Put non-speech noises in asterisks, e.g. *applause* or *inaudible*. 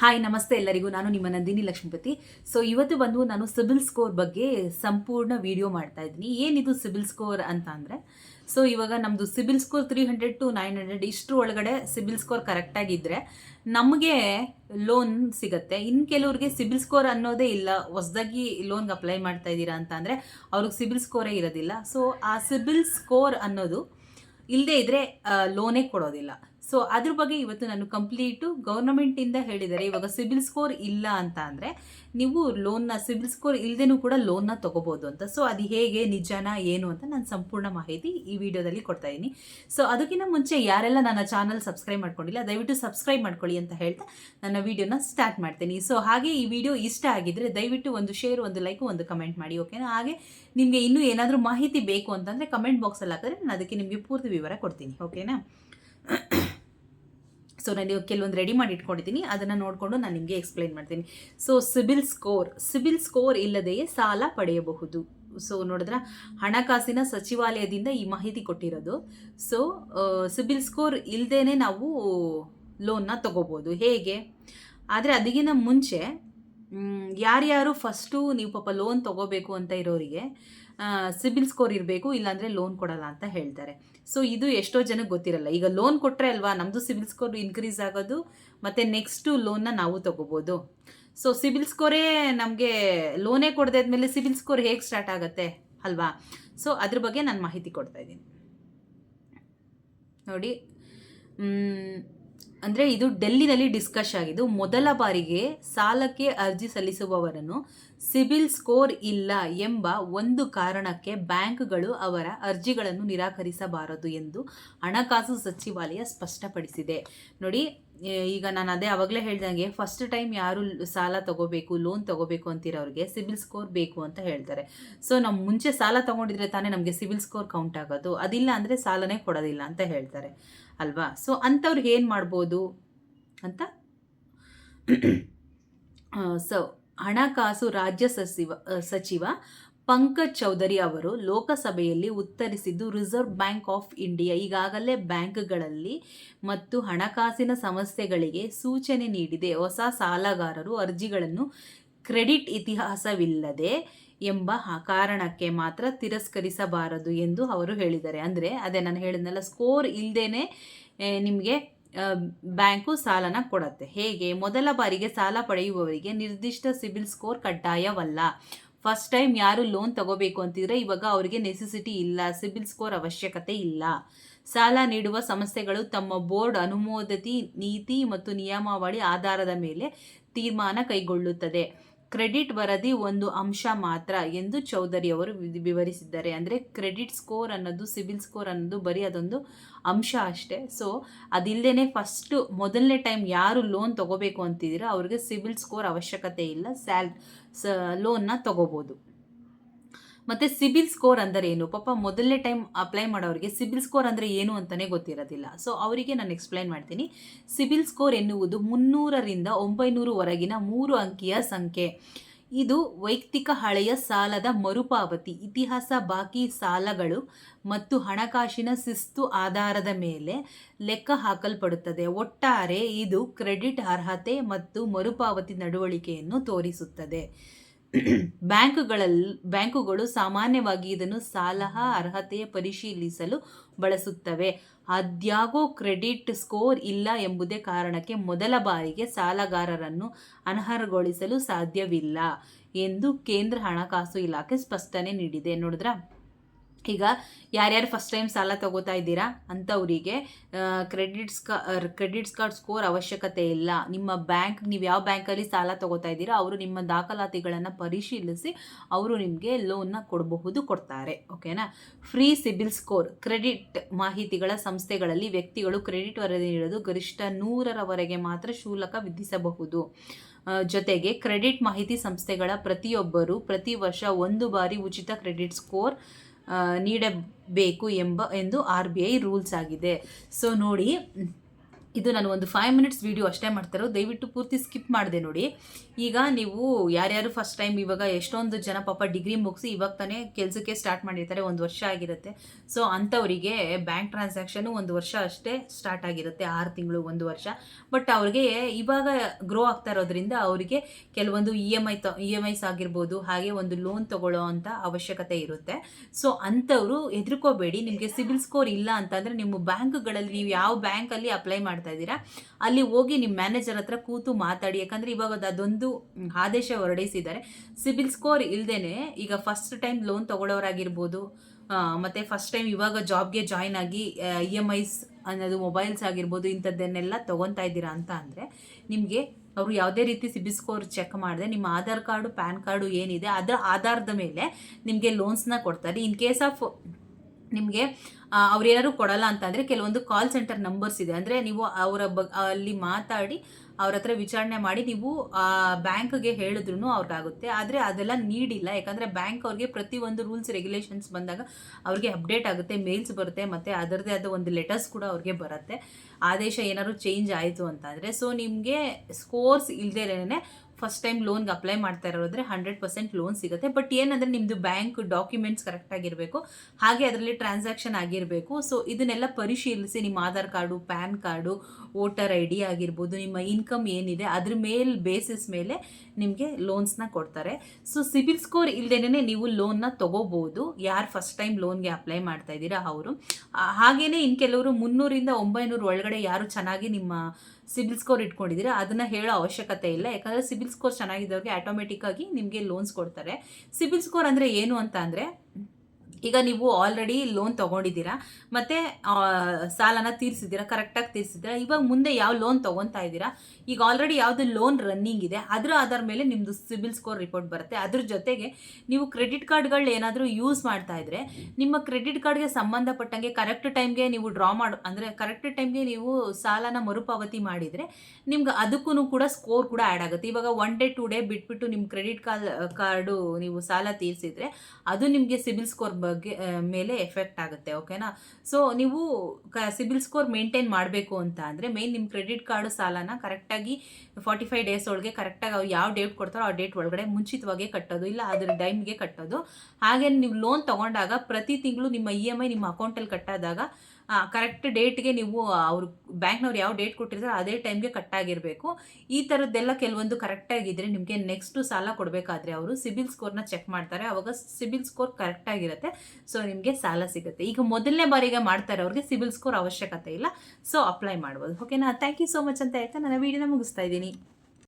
Hi ನಮಸ್ತೆ ಎಲ್ಲರಿಗೂ. ನಾನು ನಿಮ್ಮ ನಂದಿನಿ ಲಕ್ಷ್ಮೀಪತಿ. ಸೊ ಇವತ್ತು ಬಂದು ನಾನು ಸಿಬಿಲ್ ಸ್ಕೋರ್ ಬಗ್ಗೆ ಸಂಪೂರ್ಣ ವಿಡಿಯೋ ಮಾಡ್ತಾ ಇದ್ದೀನಿ. ಏನಿದು ಸಿಬಿಲ್ ಸ್ಕೋರ್ ಅಂತ ಅಂದರೆ ಸೊ ಇವಾಗ ನಮ್ಮದು CIBIL score three hundred to nine hundred ಇಷ್ಟರ ಒಳಗಡೆ ಸಿಬಿಲ್ ಸ್ಕೋರ್ ಕರೆಕ್ಟಾಗಿದ್ದರೆ ನಮಗೆ ಲೋನ್ ಸಿಗುತ್ತೆ. ಇನ್ನು ಕೆಲವ್ರಿಗೆ ಸಿಬಿಲ್ ಸ್ಕೋರ್ ಅನ್ನೋದೇ ಇಲ್ಲ. ಹೊಸದಾಗಿ ಲೋನ್ಗೆ ಅಪ್ಲೈ ಮಾಡ್ತಾ ಇದ್ದೀರಾ ಅಂತ ಅಂದರೆ, ಅವ್ರಿಗೆ ಸಿಬಿಲ್ ಸ್ಕೋರೇ ಇರೋದಿಲ್ಲ. ಸೊ ಆ ಸಿಬಿಲ್ ಸ್ಕೋರ್ ಅನ್ನೋದು ಇಲ್ಲದೇ ಇದ್ದರೆ ಲೋನೇ ಕೊಡೋದಿಲ್ಲ. ಸೊ ಅದ್ರ ಬಗ್ಗೆ ಇವತ್ತು ನಾನು ಕಂಪ್ಲೀಟು ಗೌರ್ನಮೆಂಟಿಂದ ಹೇಳಿದರೆ ಇವಾಗ ಸಿಬಿಲ್ ಸ್ಕೋರ್ ಇಲ್ಲ ಅಂತ ಅಂದರೆ ನೀವು ಲೋನ್ನ ಸಿಬಿಲ್ ಸ್ಕೋರ್ ಇಲ್ಲದೇನೂ ಕೂಡ ಲೋನ್ನ ತೊಗೋಬೋದು ಅಂತ. ಸೊ ಅದು ಹೇಗೆ, ನಿಜಾನ, ಏನು ಅಂತ ನಾನು ಸಂಪೂರ್ಣ ಮಾಹಿತಿ ಈ ವಿಡಿಯೋದಲ್ಲಿ ಕೊಡ್ತಾ ಇದ್ದೀನಿ ಸೊ ಅದಕ್ಕಿಂತ ಮುಂಚೆ ಯಾರೆಲ್ಲ ನನ್ನ ಚಾನಲ್ ಸಬ್ಸ್ಕ್ರೈಬ್ ಮಾಡ್ಕೊಂಡಿಲ್ಲ, ದಯವಿಟ್ಟು ಸಬ್ಸ್ಕ್ರೈಬ್ ಮಾಡ್ಕೊಳ್ಳಿ ಅಂತ ಹೇಳ್ತಾ ನನ್ನ ವಿಡಿಯೋನ ಸ್ಟಾರ್ಟ್ ಮಾಡ್ತೀನಿ. ಸೊ ಹಾಗೆ ಈ ವಿಡಿಯೋ ಇಷ್ಟ ಆಗಿದ್ರೆ ದಯವಿಟ್ಟು ಒಂದು ಶೇರ್ ಒಂದು ಲೈಕು ಒಂದು ಕಮೆಂಟ್ ಮಾಡಿ ಓಕೆನಾ ಹಾಗೆ ನಿಮಗೆ ಇನ್ನೂ ಏನಾದರೂ ಮಾಹಿತಿ ಬೇಕು ಅಂತಂದರೆ ಕಮೆಂಟ್ ಬಾಕ್ಸಲ್ಲಿ ಹಾಕಿದ್ರೆ ನಾನು ಅದಕ್ಕೆ ನಿಮಗೆ ಪೂರ್ತಿ ವಿವರ ಕೊಡ್ತೀನಿ ಓಕೆನಾ ಸೊ ನಾನು ಕೆಲವೊಂದು ರೆಡಿ ಮಾಡಿ ಇಟ್ಕೊಂಡಿದ್ದೀನಿ, ಅದನ್ನು ನೋಡಿಕೊಂಡು ನಾನು ನಿಮಗೆ ಎಕ್ಸ್ಪ್ಲೈನ್ ಮಾಡ್ತೀನಿ. So CIBIL score CIBIL score ಇಲ್ಲದೆಯೇ ಸಾಲ ಪಡೆಯಬಹುದು. ಸೊ ನೋಡಿದ್ರೆ? ಹಣಕಾಸಿನ ಸಚಿವಾಲಯದಿಂದ ಈ ಮಾಹಿತಿ ಕೊಟ್ಟಿರೋದು. ಸೊ ಸಿಬಿಲ್ ಸ್ಕೋರ್ ಇಲ್ಲದೇ ನಾವು ಲೋನ್ನ ತಗೋಬೋದು. ಹೇಗೆ? ಆದರೆ ಅದಕ್ಕಿಂತ ಮುಂಚೆ ಯಾರ್ಯಾರು ಫಸ್ಟು ನೀವು ಪಾಪ ಲೋನ್ ತಗೋಬೇಕು ಅಂತ ಇರೋರಿಗೆ ಸಿಬಿಲ್ ಸ್ಕೋರ್ ಇರಬೇಕು, ಇಲ್ಲಾಂದರೆ ಲೋನ್ ಕೊಡಲ್ಲ ಅಂತ ಹೇಳ್ತಾರೆ. ಸೊ ಇದು ಎಷ್ಟೋ ಜನಕ್ಕೆ ಗೊತ್ತಿರಲ್ಲ. ಈಗ ಲೋನ್ ಕೊಟ್ಟರೆ ಅಲ್ವಾ ನಮ್ಮದು ಸಿಬಿಲ್ ಸ್ಕೋರ್ ಇನ್ಕ್ರೀಸ್ ಆಗೋದು, ಮತ್ತು ನೆಕ್ಸ್ಟು ಲೋನ್ನ ನಾವು ತಗೋಬೋದು. ಸೊ ಸಿಬಿಲ್ ಸ್ಕೋರೇ ನಮಗೆ ಲೋನೇ ಕೊಡದೇ ಆದಮೇಲೆ ಸಿಬಿಲ್ ಸ್ಕೋರ್ ಹೇಗೆ ಸ್ಟಾರ್ಟ್ ಆಗುತ್ತೆ ಅಲ್ವಾ? ಸೊ ಅದ್ರ ಬಗ್ಗೆ ನಾನು ಮಾಹಿತಿ ಕೊಡ್ತಾ ಇದ್ದೀನಿ. ನೋಡಿ ಅಂದರೆ ಇದು ಡೆಲ್ಲಿನಲ್ಲಿ ಡಿಸ್ಕಸ್ ಆಗಿದ್ದು ಮೊದಲ ಬಾರಿಗೆ ಸಾಲಕ್ಕೆ ಅರ್ಜಿ ಸಲ್ಲಿಸುವವರನ್ನು ಸಿಬಿಲ್ ಸ್ಕೋರ್ ಇಲ್ಲ ಎಂಬ ಒಂದು ಕಾರಣಕ್ಕೆ ಬ್ಯಾಂಕ್ಗಳು ಅವರ ಅರ್ಜಿಗಳನ್ನು ನಿರಾಕರಿಸಬಾರದು ಎಂದು ಹಣಕಾಸು ಸಚಿವಾಲಯ ಸ್ಪಷ್ಟಪಡಿಸಿದೆ. ನೋಡಿ ಈಗ ನಾನು ಅದೇ ಆವಾಗಲೇ ಹೇಳ್ದಂಗೆ ಫಸ್ಟ್ ಟೈಮ್ ಯಾರು ಸಾಲ ತಗೋಬೇಕು ಲೋನ್ ತಗೋಬೇಕು ಅಂತಿರೋರಿಗೆ ಸಿಬಿಲ್ ಸ್ಕೋರ್ ಬೇಕು ಅಂತ ಹೇಳ್ತಾರೆ. ಸೊ ನಾವು ಮುಂಚೆ ಸಾಲ ತಗೊಂಡಿದ್ರೆ ತಾನೇ ನಮಗೆ ಸಿಬಿಲ್ ಸ್ಕೋರ್ ಕೌಂಟ್ ಆಗೋದು. ಅದಿಲ್ಲ ಅಂದರೆ ಸಾಲನೇ ಕೊಡೋದಿಲ್ಲ ಅಂತ ಹೇಳ್ತಾರೆ. ಅಲ್ವಾ? ಸೊ ಅಂಥವ್ರು ಏನು ಮಾಡ್ಬೋದು ಅಂತ? *clears throat* ಸೊ ಹಣಕಾಸು ರಾಜ್ಯ ಸಚಿವ ಸಚಿವ ಪಂಕಜ್ ಚೌಧರಿ ಅವರು ಲೋಕಸಭೆಯಲ್ಲಿ ಉತ್ತರಿಸಿದ್ದು, ರಿಸರ್ವ್ ಬ್ಯಾಂಕ್ ಆಫ್ ಇಂಡಿಯಾ ಈಗಾಗಲೇ ಬ್ಯಾಂಕ್ಗಳಲ್ಲಿ ಮತ್ತು ಹಣಕಾಸಿನ ಸಮಸ್ಯೆಗಳಿಗೆ ಸೂಚನೆ ನೀಡಿದೆ. ಹೊಸ ಸಾಲಗಾರರು ಅರ್ಜಿಗಳನ್ನು ಕ್ರೆಡಿಟ್ ಇತಿಹಾಸವಿಲ್ಲದೆ ಎಂಬ ಕಾರಣಕ್ಕೆ ಮಾತ್ರ ತಿರಸ್ಕರಿಸಬಾರದು ಎಂದು ಅವರು ಹೇಳಿದ್ದಾರೆ. ಅಂದರೆ, ಅದೇ ನಾನು ಹೇಳಿದ್ನಲ್ಲ, ಸ್ಕೋರ್ ಇಲ್ಲದೇ ನಿಮಗೆ ಬ್ಯಾಂಕು ಸಾಲನ ಕೊಡುತ್ತೆ. ಹೇಗೆ? ಮೊದಲ ಬಾರಿಗೆ ಸಾಲ ಪಡೆಯುವವರಿಗೆ ನಿರ್ದಿಷ್ಟ ಸಿಬಿಲ್ ಸ್ಕೋರ್ ಕಡ್ಡಾಯವಲ್ಲ. ಫಸ್ಟ್ ಟೈಮ್ ಯಾರು ಲೋನ್ ತಗೋಬೇಕು ಅಂತಿದ್ರೆ ಇವಾಗ ಅವರಿಗೆ ನೆಸೆಸಿಟಿ ಇಲ್ಲ, ಸಿಬಿಲ್ ಸ್ಕೋರ್ ಅವಶ್ಯಕತೆ ಇಲ್ಲ. ಸಾಲ ನೀಡುವ ಸಂಸ್ಥೆಗಳು ತಮ್ಮ ಬೋರ್ಡ್ ಅನುಮೋದತಿ ನೀತಿ ಮತ್ತು ನಿಯಮಾವಳಿ ಆಧಾರದ ಮೇಲೆ ತೀರ್ಮಾನ ಕೈಗೊಳ್ಳುತ್ತದೆ. ಕ್ರೆಡಿಟ್ ವರದಿ ಒಂದು ಅಂಶ ಮಾತ್ರ ಎಂದು ಚೌಧರಿ ಅವರು ವಿವರಿಸಿದ್ದಾರೆ. ಅಂದರೆ ಕ್ರೆಡಿಟ್ ಸ್ಕೋರ್ ಅನ್ನೋದು, ಸಿಬಿಲ್ ಸ್ಕೋರ್ ಅನ್ನೋದು ಬರೀ ಅದೊಂದು ಅಂಶ ಅಷ್ಟೇ. ಸೊ ಅದಿಲ್ಲದೇ ಫಸ್ಟು ಮೊದಲನೇ ಟೈಮ್ ಯಾರು ಲೋನ್ ತಗೋಬೇಕು ಅಂತಿದ್ದೀರೋ ಅವ್ರಿಗೆ ಸಿಬಿಲ್ ಸ್ಕೋರ್ ಅವಶ್ಯಕತೆ ಇಲ್ಲ. ಸ್ಯಾಲ್, ಸ, ಲೋನ್ನ ತಗೋಬೋದು. ಮತ್ತು ಸಿಬಿಲ್ ಸ್ಕೋರ್ ಅಂದರೆ ಏನು ಪಾಪ ಮೊದಲನೇ ಟೈಮ್ ಅಪ್ಲೈ ಮಾಡೋರಿಗೆ ಸಿಬಿಲ್ ಸ್ಕೋರ್ ಅಂದರೆ ಏನು ಅಂತಲೇ ಗೊತ್ತಿರೋದಿಲ್ಲ. ಸೊ ಅವರಿಗೆ ನಾನು ಎಕ್ಸ್ಪ್ಲೈನ್ ಮಾಡ್ತೀನಿ. ಸಿಬಿಲ್ ಸ್ಕೋರ್ ಎನ್ನುವುದು ಮುನ್ನೂರರಿಂದ ಒಂಬೈನೂರುವರೆಗಿನ ಮೂರು ಅಂಕಿಯ ಸಂಖ್ಯೆ. ಇದು ವೈಯಕ್ತಿಕ ಹಳೆಯ ಸಾಲದ ಮರುಪಾವತಿ, ಇತಿಹಾಸ ಬಾಕಿ ಸಾಲಗಳು ಮತ್ತು ಹಣಕಾಸಿನ ಶಿಸ್ತು ಆಧಾರದ ಮೇಲೆ ಲೆಕ್ಕ ಹಾಕಲ್ಪಡುತ್ತದೆ. ಒಟ್ಟಾರೆ ಇದು ಕ್ರೆಡಿಟ್ ಅರ್ಹತೆ ಮತ್ತು ಮರುಪಾವತಿ ನಡವಳಿಕೆಯನ್ನು ತೋರಿಸುತ್ತದೆ. ಬ್ಯಾಂಕುಗಳಲ್ಲಿ ಬ್ಯಾಂಕುಗಳು ಸಾಮಾನ್ಯವಾಗಿ ಇದನ್ನು ಸಾಲ ಅರ್ಹತೆಯ ಪರಿಶೀಲಿಸಲು ಬಳಸುತ್ತವೆ. ಆದ್ಯಾಗೋ ಕ್ರೆಡಿಟ್ ಸ್ಕೋರ್ ಇಲ್ಲ ಎಂಬುದೇ ಕಾರಣಕ್ಕೆ ಮೊದಲ ಬಾರಿಗೆ ಸಾಲಗಾರರನ್ನು ಅನರ್ಹಗೊಳಿಸಲು ಸಾಧ್ಯವಿಲ್ಲ ಎಂದು ಕೇಂದ್ರ ಹಣಕಾಸು ಇಲಾಖೆ ಸ್ಪಷ್ಟನೆ ನೀಡಿದೆ. ನೋಡಿದ್ರಾ? ಈಗ ಯಾರ್ಯಾರು ಫಸ್ಟ್ ಟೈಮ್ ಸಾಲ ತಗೋತಾ ಇದ್ದೀರಾ ಅಂಥವರಿಗೆ ಕ್ರೆಡಿಟ್ಸ್ ಕಾ ಕ್ರೆಡಿಟ್ಸ್ ಕಾರ್ಡ್ ಸ್ಕೋರ್ ಅವಶ್ಯಕತೆ ಇಲ್ಲ. ನಿಮ್ಮ ಬ್ಯಾಂಕ್ ನೀವು ಯಾವ ಬ್ಯಾಂಕಲ್ಲಿ ಸಾಲ ತಗೋತಾ ಇದ್ದೀರಾ, ಅವರು ನಿಮ್ಮ ದಾಖಲಾತಿಗಳನ್ನು ಪರಿಶೀಲಿಸಿ ಅವರು ನಿಮಗೆ ಲೋನ್ನ ಕೊಡಬಹುದು ಕೊಡ್ತಾರೆ. ಓಕೆನಾ ಫ್ರೀ ಸಿಬಿಲ್ ಸ್ಕೋರ್ ಕ್ರೆಡಿಟ್ ಮಾಹಿತಿಗಳ ಸಂಸ್ಥೆಗಳಲ್ಲಿ ವ್ಯಕ್ತಿಗಳು ಕ್ರೆಡಿಟ್ ವರದಿ ನೀಡಲು ಗರಿಷ್ಠ ನೂರರವರೆಗೆ ಮಾತ್ರ ಶುಲ್ಕ ವಿಧಿಸಬಹುದು. ಜೊತೆಗೆ ಕ್ರೆಡಿಟ್ ಮಾಹಿತಿ ಸಂಸ್ಥೆಗಳ ಪ್ರತಿಯೊಬ್ಬರು ಪ್ರತಿ ವರ್ಷ ಒಂದು ಬಾರಿ ಉಚಿತ ಕ್ರೆಡಿಟ್ ಸ್ಕೋರ್ ನೀಡಬೇಕು ಎಂಬ ಎಂದು ಆರ್ ಬಿ ಐ ರೂಲ್ಸ್ ಆಗಿದೆ. ಸೊ ನೋಡಿ ಇದು ನಾನು ಒಂದು ಫೈವ್ ಮಿನಿಟ್ಸ್ ವೀಡಿಯೋ ಅಷ್ಟೇ ಮಾಡ್ತಾರೋ, ದಯವಿಟ್ಟು ಪೂರ್ತಿ ಸ್ಕಿಪ್ ಮಾಡಿದೆ ನೋಡಿ. ಈಗ ನೀವು ಯಾರ್ಯಾರು ಫಸ್ಟ್ ಟೈಮ್ ಇವಾಗ ಎಷ್ಟೊಂದು ಜನ ಪಾಪ ಡಿಗ್ರಿ ಮುಗಿಸಿ ಇವಾಗ ತಾನೇ ಕೆಲಸಕ್ಕೆ ಸ್ಟಾರ್ಟ್ ಮಾಡಿರ್ತಾರೆ, ಒಂದು ವರ್ಷ ಆಗಿರುತ್ತೆ. ಸೊ ಅಂಥವರಿಗೆ ಬ್ಯಾಂಕ್ ಟ್ರಾನ್ಸಾಕ್ಷನು ಒಂದು ವರ್ಷ ಅಷ್ಟೇ ಸ್ಟಾರ್ಟ್ ಆಗಿರುತ್ತೆ, ಆರು ತಿಂಗಳು, ಒಂದು ವರ್ಷ. ಬಟ್ ಅವ್ರಿಗೆ ಇವಾಗ ಗ್ರೋ ಆಗ್ತಾ ಇರೋದ್ರಿಂದ ಅವರಿಗೆ ಕೆಲವೊಂದು ಇ ಎಂ ಐ ತ ಇ ಎಂ ಐಸ್ ಆಗಿರ್ಬೋದು, ಹಾಗೆ ಒಂದು ಲೋನ್ ತಗೊಳ್ಳೋ ಅಂತ ಅವಶ್ಯಕತೆ ಇರುತ್ತೆ. ಸೊ ಅಂಥವರು ಹೆದರ್ಕೋಬೇಡಿ, ನಿಮಗೆ ಸಿಬಿಲ್ ಸ್ಕೋರ್ ಇಲ್ಲ ಅಂತಂದರೆ ನಿಮ್ಮ ಬ್ಯಾಂಕ್ಗಳಲ್ಲಿ, ನೀವು ಯಾವ ಬ್ಯಾಂಕಲ್ಲಿ ಅಪ್ಲೈ ಮಾಡ್ತಾ ಇದ್ದೀರಾ? ಅಲ್ಲಿ ಹೋಗಿ ನಿಮ್ಮ ಮ್ಯಾನೇಜರ್ ಹತ್ರ ಕೂತು ಮಾತಾಡಿ. ಯಾಕಂದರೆ ಇವಾಗ ಅದು ಅದೊಂದು ಆದೇಶ ಹೊರಡಿಸಿದ್ದಾರೆ. ಸಿಬಿಲ್ ಸ್ಕೋರ್ ಇಲ್ಲದೇನೆ ಈಗ ಫಸ್ಟ್ ಟೈಮ್ ಲೋನ್ ತಗೊಳ್ಳೋರಾಗಿರ್ಬೋದು ಮತ್ತೆ ಫಸ್ಟ್ ಟೈಮ್ ಇವಾಗ ಜಾಬ್ಗೆ ಜಾಯ್ನ್ ಆಗಿ ಇ ಎಂ ಐಸ್ ಅನ್ನೋದು ಮೊಬೈಲ್ಸ್ ಆಗಿರ್ಬೋದು, ಇಂಥದ್ದನ್ನೆಲ್ಲ ತೊಗೊತಾ ಇದ್ದೀರಾ ಅಂತ ಅಂದರೆ ನಿಮಗೆ ಅವರು ಯಾವುದೇ ರೀತಿ ಸಿಬಿಲ್ ಸ್ಕೋರ್ ಚೆಕ್ ಮಾಡಿದೆ, ನಿಮ್ಮ ಆಧಾರ್ ಕಾರ್ಡು, ಪ್ಯಾನ್ ಕಾರ್ಡು ಏನಿದೆ, ಅದರ ಆಧಾರದ ಮೇಲೆ ನಿಮಗೆ ಲೋನ್ಸ್ನ ಕೊಡ್ತಾರೆ. ಇನ್ ಕೇಸ್ ಆಫ್ ನಿಮಗೆ ಅವ್ರೇನಾದ್ರು ಕೊಡಲ್ಲ ಅಂತಂದರೆ ಕೆಲವೊಂದು ಕಾಲ್ ಸೆಂಟರ್ ನಂಬರ್ಸ್ ಇದೆ. ಅಂದರೆ ನೀವು ಅವರ ಬ ಅಲ್ಲಿ ಮಾತಾಡಿ ಅವ್ರ ಹತ್ರ ವಿಚಾರಣೆ ಮಾಡಿ ನೀವು ಬ್ಯಾಂಕ್ಗೆ ಹೇಳಿದ್ರು ಅವ್ರಿಗಾಗುತ್ತೆ ಆದರೆ ಅದೆಲ್ಲ ನೀಡಿಲ್ಲ. ಯಾಕಂದರೆ ಬ್ಯಾಂಕ್ ಅವ್ರಿಗೆ ಪ್ರತಿಯೊಂದು ರೂಲ್ಸ್ ರೆಗ್ಯುಲೇಷನ್ಸ್ ಬಂದಾಗ ಅವ್ರಿಗೆ ಅಪ್ಡೇಟ್ ಆಗುತ್ತೆ ಮೇಲ್ಸ್ ಬರುತ್ತೆ, ಮತ್ತು ಅದರದೇ ಆದ ಒಂದು ಲೆಟರ್ಸ್ ಕೂಡ ಅವ್ರಿಗೆ ಬರುತ್ತೆ. ಆದೇಶ ಏನಾದ್ರು ಚೇಂಜ್ ಆಯಿತು ಅಂತಂದರೆ ಸೊ ನಿಮಗೆ ಸ್ಕೋರ್ಸ್ ಇಲ್ಲದೇನೆ ಫಸ್ಟ್ ಟೈಮ್ ಲೋನ್ಗೆ ಅಪ್ಲೈ ಮಾಡ್ತಾ ಇರೋದ್ರೆ ಹಂಡ್ರೆಡ್ ಪರ್ಸೆಂಟ್ ಲೋನ್ ಸಿಗುತ್ತೆ. ಬಟ್ ಏನಂದರೆ ನಿಮ್ಮದು ಬ್ಯಾಂಕ್ ಡಾಕ್ಯುಮೆಂಟ್ಸ್ ಕರೆಕ್ಟಾಗಿರಬೇಕು ಹಾಗೆ ಅದರಲ್ಲಿ ಟ್ರಾನ್ಸಾಕ್ಷನ್ ಆಗಿರಬೇಕು. ಸೊ ಇದನ್ನೆಲ್ಲ ಪರಿಶೀಲಿಸಿ ನಿಮ್ಮ Aadhaar card, PAN card voter I D ಆಗಿರ್ಬೋದು, ನಿಮ್ಮ ಇನ್ಕಮ್ ಏನಿದೆ, ಅದ್ರ ಮೇಲೆ ಬೇಸಿಸ್ ಮೇಲೆ ನಿಮಗೆ ಲೋನ್ಸ್ನ ಕೊಡ್ತಾರೆ. ಸೊ ಸಿಬಿಲ್ ಸ್ಕೋರ್ ಇಲ್ಲದೇನೆ ನೀವು ಲೋನ್ನ ತೊಗೋಬೋದು. ಯಾರು ಫಸ್ಟ್ ಟೈಮ್ ಲೋನ್ಗೆ ಅಪ್ಲೈ ಮಾಡ್ತಾ ಇದ್ದೀರಾ ಅವರು. ಹಾಗೆಯೇ ಇನ್ನು ಕೆಲವರು ಮುನ್ನೂರಿಂದ ಒಂಬೈನೂರು ಒಳಗಡೆ ಯಾರು ಚೆನ್ನಾಗಿ ನಿಮ್ಮ ಸಿಬಿಲ್ ಸ್ಕೋರ್ ಇಟ್ಕೊಂಡಿದ್ದೀರಾ, ಅದನ್ನು ಹೇಳೋ ಅವಶ್ಯಕತೆ ಇಲ್ಲ. ಯಾಕಂದರೆ ಸಿಬಿಲ್ ಸ್ಕೋರ್ ಚೆನ್ನಾಗಿದ್ದವ್ರಿಗೆ ಆಟೋಮೆಟಿಕ್ಕಾಗಿ ನಿಮಗೆ ಲೋನ್ಸ್ ಕೊಡ್ತಾರೆ. ಸಿಬಿಲ್ ಸ್ಕೋರ್ ಅಂದರೆ ಏನು ಅಂತ ಅಂದರೆ ಈಗ ನೀವು ಆಲ್ರೆಡಿ ಲೋನ್ ತೊಗೊಂಡಿದ್ದೀರಾ, ಮತ್ತು ಸಾಲನ ತೀರಿಸಿದ್ದೀರಾ ಕರೆಕ್ಟಾಗಿ ತೀರಿಸಿದ್ದೀರಾ, ಇವಾಗ ಮುಂದೆ ಯಾವ ಲೋನ್ ತೊಗೊತಾ ಇದ್ದೀರಾ, ಈಗ ಆಲ್ರೆಡಿ ಯಾವುದು ಲೋನ್ ರನ್ನಿಂಗ್ ಇದೆ, ಅದರ ಆಧಾರ ಮೇಲೆ ನಿಮ್ಮದು ಸಿಬಿಲ್ ಸ್ಕೋರ್ ರಿಪೋರ್ಟ್ ಬರುತ್ತೆ, ಅದ್ರ ಜೊತೆಗೆ ನೀವು ಕ್ರೆಡಿಟ್ ಕಾರ್ಡ್ಗಳು ಏನಾದರೂ ಯೂಸ್ ಮಾಡ್ತಾ ಇದ್ರೆ, ನಿಮ್ಮ ಕ್ರೆಡಿಟ್ ಕಾರ್ಡ್ಗೆ ಸಂಬಂಧಪಟ್ಟಂಗೆ ಕರೆಕ್ಟ್ ಟೈಮ್ಗೆ ನೀವು ಡ್ರಾ ಮಾಡು, ಅಂದರೆ ಕರೆಕ್ಟ್ ಟೈಮ್ಗೆ ನೀವು ಸಾಲನ ಮರುಪಾವತಿ ಮಾಡಿದರೆ, ನಿಮ್ಗೆ ಅದಕ್ಕೂ ಕೂಡ ಸ್ಕೋರ್ ಕೂಡ ಆ್ಯಡ್ ಆಗುತ್ತೆ. ಇವಾಗ ಒನ್ ಡೇ ಟು ಡೇ ಬಿಟ್ಬಿಟ್ಟು ನಿಮ್ಮ ಕ್ರೆಡಿಟ್ ಕಾರ್ಡ್ ಕಾರ್ಡು ನೀವು ಸಾಲ ತೀರಿಸಿದ್ರೆ, ಅದು ನಿಮಗೆ ಸಿಬಿಲ್ ಸ್ಕೋರ್ ಬಗ್ಗೆ ಮೇಲೆ ಎಫೆಕ್ಟ್ ಆಗುತ್ತೆ ಓಕೆನಾ ಸೊ ನೀವು ಕ, ಸಿಬಿಲ್ ಸ್ಕೋರ್ ಮೇಂಟೈನ್ ಮಾಡಬೇಕು ಅಂತ ಅಂದರೆ ಮೇನ್ ನಿಮ್ಮ ಕ್ರೆಡಿಟ್ ಕಾರ್ಡು ಸಾಲನ ಕರೆಕ್ಟಾಗಿ ಫಾರ್ಟಿ ಫೈವ್ ಡೇಸ್ ಒಳಗೆ ಕರೆಕ್ಟಾಗಿ ಅವ್ರು ಯಾವ ಡೇಟ್ ಕೊಡ್ತಾರೋ ಆ ಡೇಟ್ ಒಳಗಡೆ ಮುಂಚಿತವಾಗಿ ಕಟ್ಟೋದು, ಇಲ್ಲ ಅದ್ರ ಟೈಮ್ಗೆ ಕಟ್ಟೋದು. ಹಾಗೆ ನೀವು ಲೋನ್ ತೊಗೊಂಡಾಗ ಪ್ರತಿ ತಿಂಗಳು ನಿಮ್ಮ ಇ ಎಂ ಐ ನಿಮ್ಮ ಅಕೌಂಟಲ್ಲಿ ಕಟ್ಟಾದಾಗ ಕರೆಕ್ಟ್ ಡೇಟ್ಗೆ ನೀವು ಅವ್ರು ಬ್ಯಾಂಕ್ನವ್ರು ಯಾವ ಡೇಟ್ ಕೊಟ್ಟಿರ್ತಾರೆ ಅದೇ ಟೈಮ್ಗೆ ಕಟ್ಟಾಗಿರಬೇಕು ಈ ಥರದ್ದೆಲ್ಲ ಕೆಲವೊಂದು ಕರೆಕ್ಟಾಗಿದ್ದರೆ ನಿಮಗೆ ನೆಕ್ಸ್ಟು ಸಾಲ ಕೊಡಬೇಕಾದ್ರೆ ಅವರು ಸಿಬಿಲ್ ಸ್ಕೋರ್ನ ಚೆಕ್ ಮಾಡ್ತಾರೆ. ಅವಾಗ ಸಿಬಿಲ್ ಸ್ಕೋರ್ ಕರೆಕ್ಟಾಗಿರುತ್ತೆ ಸೊ ನಿಮಗೆ ಸಾಲ ಸಿಗುತ್ತೆ. ಈಗ ಮೊದಲನೇ ಬಾರಿಗೆ ಮಾಡ್ತಾರೆ ಅವ್ರಿಗೆ ಸಿಬಿಲ್ ಸ್ಕೋರ್ ಅವಶ್ಯಕತೆ ಇಲ್ಲ. ಸೊ ಅಪ್ಲೈ ಮಾಡ್ಬೋದು. ಓಕೆನಾ ಥ್ಯಾಂಕ್ ಯು ಸೋ ಮಚ್ ಅಂತ ಹೇಳ್ತಾ ನನ್ನ ವೀಡಿಯೋನ ಮುಗಿಸ್ತಾ ಇದ್ದೀನಿ.